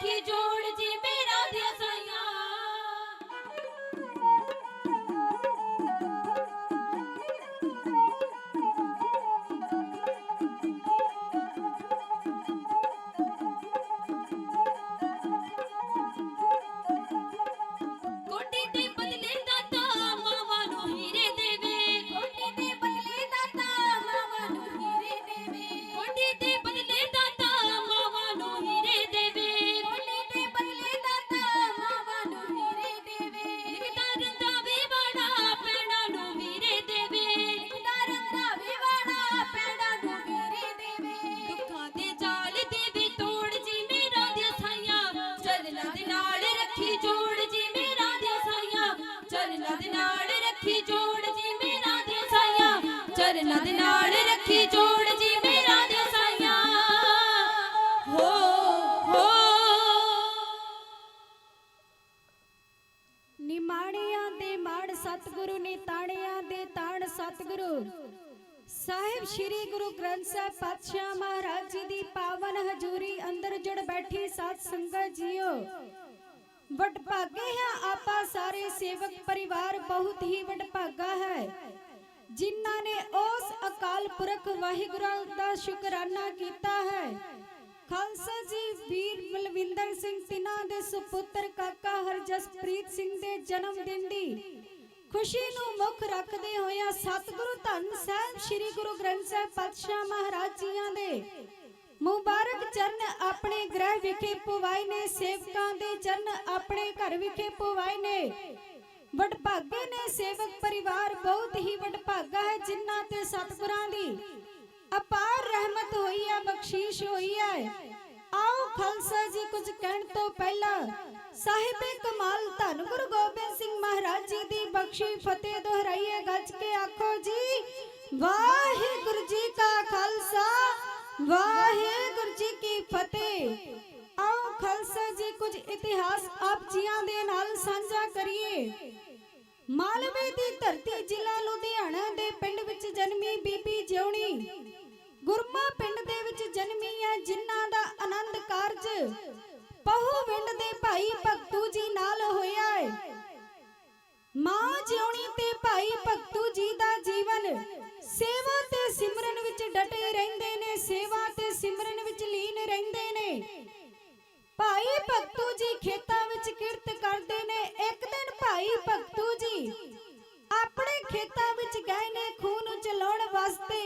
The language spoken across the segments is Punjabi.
পাখি জোড় ਸਤਿਗੁਰੂ ਨੇ ਤਾਣਿਆਂ ਦੇ ਤਾਣ ਸਤਿਗੁਰੂ। ਸਾਹਿਬ ਸ੍ਰੀ ਗੁਰੂ ਗ੍ਰੰਥ ਸਾਹਿਬ ਪਾਤਸ਼ਾਹ ਮਹਾਰਾਜ ਜੀ ਦੀ ਪਾਵਨ ਹਜ਼ੂਰੀ ਅੰਦਰ ਜੁੜ ਬੈਠੀ ਸਾਧ ਸੰਗਤ ਜੀਓ। ਵਡਭਾਗੇ ਹਾਂ ਆਪਾਂ ਸਾਰੇ ਸੇਵਕ ਪਰਿਵਾਰ, ਬਹੁਤ ਹੀ ਵਡਭਾਗਾ ਹੈ। ਜਿਨ੍ਹਾਂ ਨੇ ਉਸ ਅਕਾਲ ਪੁਰਖ ਵਾਹਿਗੁਰੂ ਦਾ ਸ਼ੁਕਰਾਨਾ ਕੀਤਾ ਹੈ। ਖਾਲਸਾ ਜੀ, ਵੀਰ ਬਲਵਿੰਦਰ ਸਿੰਘ ਤਿਨਾ ਦੇ ਸੁਪੁੱਤਰ ਕਾਕਾ ਹਰਜਸਪ੍ਰੀਤ ਸਿੰਘ ਦੇ ਜਨਮ ਦਿਨ ਦੀ ਖੁਸ਼ੀ ਨੂੰ ਮੁੱਖ ਰੱਖਦੇ ਹੋਇਆ ਸਤਿਗੁਰੂ ਧੰਨ ਸਾਹਿਬ, ਸ੍ਰੀ ਗੁਰੂ ਗ੍ਰੰਥ ਸਾਹਿਬ ਪਾਤਸ਼ਾਹ ਮਹਾਰਾਜ ਜੀਆਂ ਦੇ। ਮੁਬਾਰਕ ਚਰਨ ਆਪਣੇ ਗ੍ਰਹਿ ਵਿਖੇ ਪਵਾਏ ਨੇ, ਸੇਵਕਾਂ ਦੇ ਚਰਨ ਆਪਣੇ ਘਰ ਵਿਖੇ ਪਵਾਏ ਨੇ। ਵਡਭਾਗੇ ਨੇ ਸੇਵਕ ਪਰਿਵਾਰ, ਬਹੁਤ ਹੀ ਵਡਭਾਗਾ ਹੈ ਜਿਨ੍ਹਾਂ ਤੇ ਸਤਿਗੁਰਾਂ ਦੀ ਅਪਾਰ ਰਹਿਮਤ ਹੋਈ ਹੈ ਬਖਸ਼ੀਸ਼ ਹੋਈ ਹੈ ਆਓ ਖਾਲਸਾ ਜੀ, ਕੁਝ ਕਹਿਣ ਤੋਂ ਪਹਿਲਾਂ ਸਾਹਿਬੇ ਕਮਾਲ ਧੰਨ ਗੁਰੂ ਗੋਬਿੰਦ ਸਿੰਘ ਮਹਾਰਾਜ ਜੀ ਦੀ ਬਖਸ਼ੀ ਫਤਿਹ ਦੁਹਰਾਈਏ, ਗੱਜ ਕੇ ਆਖੋ ਜੀ, ਵਾਹਿਗੁਰੂ ਜੀ ਕਾ ਖਾਲਸਾ, ਵਾਹਿਗੁਰੂ ਜੀ ਕੀ ਫਤਿਹ। ਆਓ ਖਾਲਸਾ ਜੀ, ਕੁਝ ਇਤਿਹਾਸ ਆਪ ਜੀਆਂ ਦੇ ਨਾਲ ਸਾਂਝਾ ਕਰੀਏ। ਮਾਲਵੇ ਦੀ ਧਰਤੀ ਜ਼ਿਲ੍ਹਾ ਲੁਧਿਆਣਾ ਦੇ ਪਿੰਡ ਵਿੱਚ ਜਨਮੀ ਬੀਬੀ ਜਿਉਣੀ। ਗੁਰਮਾ ਪਿੰਡ ਦੇ ਵਿੱਚ ਜਨਮੀ ਹੈ, ਜਿਨ੍ਹਾਂ ਦਾ ਆਨੰਦ ਕਾਰਜ। ਪਹੂ ਪਿੰਡ ਦੇ ਭਾਈ ਭਗਤੂ ਜੀ ਨਾਲ ਹੋਇਆ ਹੈ ਮਾਂ ਜਿਉਣੀ ਤੇ ਭਾਈ ਭਗਤੂ ਜੀ ਦਾ ਜੀਵਨ। ਸੇਵਾ ਤੇ ਸਿਮਰਨ ਵਿੱਚ ਡਟੇ ਰਹਿੰਦੇ ਨੇ, ਸੇਵਾ ਤੇ ਸਿਮਰਨ ਵਿੱਚ ਲੀਨ ਰਹਿੰਦੇ ਨੇ। ਭਾਈ ਭਗਤੂ ਜੀ ਖੇਤਾਂ ਵਿੱਚ ਕਿਰਤ ਕਰਦੇ ਨੇ। ਇੱਕ ਦਿਨ ਭਾਈ ਭਗਤੂ ਜੀ ਆਪਣੇ ਖੇਤਾਂ ਵਿੱਚ ਗਏ ਨੇ ਖੂਨ ਨੂੰ ਚਲਾਉਣ ਵਾਸਤੇ।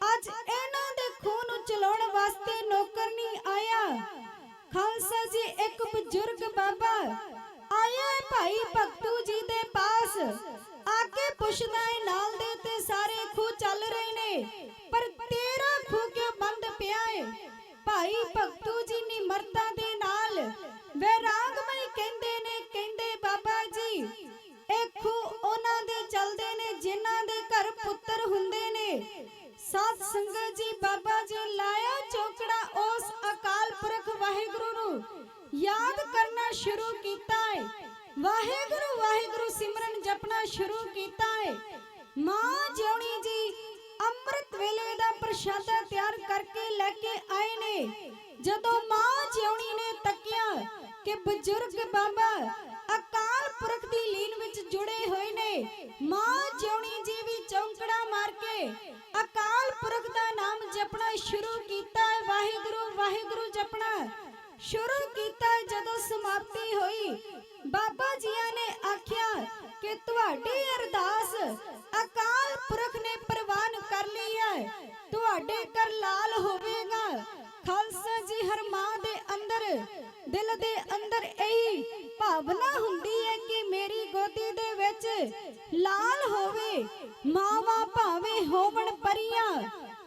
ਅੱਜ ਇਹਨਾਂ ਦੇ ਖੂਨ ਨੂੰ ਚਲਾਉਣ ਵਾਸਤੇ ਨੌਕਰ ਨਹੀਂ ਆਇਆ। ਖਾਲਸਾ ਜੀ, ਇੱਕ ਬਜ਼ੁਰਗ ਬਾਬਾ ਆਇਆ ਭਾਈ ਭਗਤੂ ਜੀ ਦੇ ਪਾਸ। ਆ ਕੇ ਪੁੱਛਦਾ ਹੈ, ਨਾਲ ਦੇ ਸੰਗਤ ਜੀ ਬਾਬਾ ਜੀ ਲਾਇਆ ਚੌਕੜਾ ਉਸ ਅਕਾਲ ਪੁਰਖ ਵਾਹਿਗੁਰੂ ਨੂੰ। ਯਾਦ ਕਰਨਾ ਸ਼ੁਰੂ ਕੀਤਾ ਹੈ ਵਾਹਿਗੁਰੂ ਵਾਹਿਗੁਰੂ ਸਿਮਰਨ ਜਪਣਾ ਸ਼ੁਰੂ ਕੀਤਾ ਹੈ ਮਾਂ ਜਿਉਣੀ ਜੀ ਅੰਮ੍ਰਿਤ ਵੇਲੇ ਦਾ ਪ੍ਰਸ਼ਾਦਾ ਤਿਆਰ ਕਰਕੇ ਲੈ ਕੇ ਆਏ ਨੇ। ਜਦੋਂ ਮਾਂ ਜਿਉਣੀ ਨੇ ਤੱਕਿਆ ਕਿ ਬਜ਼ੁਰਗ ਬਾਬਾ ਅਕਾਲ ਪੁਰਖ ਦੀ ਲੀਨ ਵਿੱਚ ਜੁੜੇ ਹੋਏ ਨੇ ਮਾਂ ਜਿਉਣੀ ਜੀ ਵੀ ਚੌਂਕੜਾ ਮਾਰ ਕੇ ਅਕਾਲ ਪੁਰਖ ਦਾ ਨਾਮ ਜਪਣਾ ਸ਼ੁਰੂ ਕੀਤਾ ਵਾਹਿਗੁਰੂ ਵਾਹਿਗੁਰੂ ਜਪਣਾ। ਸ਼ੁਰੂ ਕੀਤਾ ਜਦੋਂ ਸਮਾਪਤੀ ਹੋਈ, ਬਾਬਾ ਜੀਆਂ ਨੇ ਆਖਿਆ ਕਿ ਤੁਹਾਡੀ ਅਰਦਾਸ ਅਕਾਲ ਪੁਰਖ ਨੇ ਪ੍ਰਵਾਨ ਕਰ ਲਈ ਹੈ। ਤੁਹਾਡੇ ਘਰ ਲਾਲ ਹੋਵੇਗਾ। ਖਾਲਸਾ ਜੀ ਹਰ ਮਾਂ ਦੇ ਅੰਦਰ, ਦਿਲ ਦੇ ਅੰਦਰ ਇਹੀ ਭਾਵਨਾ ਹੁੰਦੀ ਹੈ ਕਿ ਮੇਰੀ ਗੋਦੀ ਦੇ ਵਿੱਚ ਲਾਲ ਹੋਵੇ, ਮਾਵਾ ਭਾਵੇਂ ਹੋਵਣ ਪਰੀਆਂ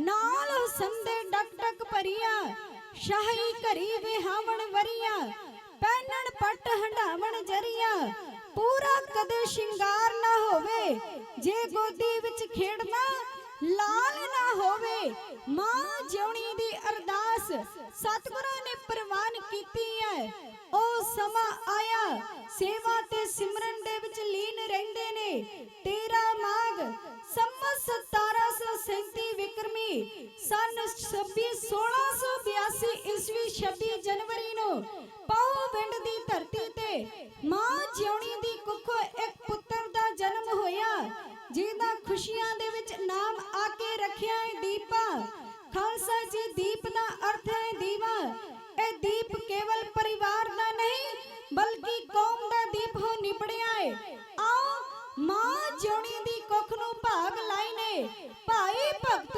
ਨਾਲ ਹੁਸਨ ਡਕ ਡਕ ਭਰੀਆਂ, ਸ਼ਾਹੀ ਘਰੀ ਵਿਹਾਵਣ ਵਰੀਆਂ, ਪਹਿਨਣ ਪੱਟ ਹੰਡਾਵਣ ਜਰੀਆਂ, ਪੂਰਾ ਕਦੇ ਸ਼ਿੰਗਾਰ ਨਾ ਹੋਵੇ, ਜੇ ਗੋਦੀ ਵਿੱਚ ਖੇਡਣਾ ਲਾਲ ਨਾ ਹੋਵੇ, ਮਾਂ ਜਿਉਣੀ ਦੀ ਅਰਦਾਸ ਸਤਿਗੁਰਾਂ ਨੇ ਪ੍ਰਵਾਨ ਕੀਤੀ ਹੈ। ਉਹ ਸਮਾਂ ਆਇਆ, ਸੇਵਾ ਤੇ ਸਿਮਰਨ ਦੇ ਵਿੱਚ ਲੀਨ ਰਹਿੰਦੇ ਨੇ। ਤੇਰਾ ਮਾਗ ਸੰਮਤ 1737 ਵਿਕਰਮੀ, ਸਨ 1682 ਈਸਵੀ 26 ਜਨਵਰੀ ਨੂੰ ਪਾਉ ਪਿੰਡ ਦੀ ਧਰਤੀ ਤੇ। ਮਾਂ ਜਿਉਣੀ ਦੀ ਕੁੱਖੋਂ ਇੱਕ ਪੁੱਤਰ ਦਾ ਜਨਮ ਹੋਇਆ, ਜਿਹਦਾ ਖੁਸ਼ੀਆਂ ਦੇ ਵਿੱਚ ਨਾਮ ਆ ਕੇ ਰੱਖਿਆ ਹੈ ਦੀਪਾ। ਖਾਲਸਾ ਜੀ, ਦੀਪ ਦਾ ਅਰਥ ਹੈ ਦੀਵਾ। ਇਹ ਦੀਪ ਕੇਵਲ ਪਰਿਵਾਰ ਦਾ ਨਹੀਂ, ਬਲਕਿ ਕੌਮ ਦਾ ਦੀਪ ਹੋ ਨਿਪੜਿਆ ਹੈ ਆਓ ਮਾਂ ਜਿਉਣੀ ਦੀ ਕੁੱਖ ਨੂੰ ਭਾਗ ਲਾਈ ਨੇ ਭਾਈ ਭਗਤੂ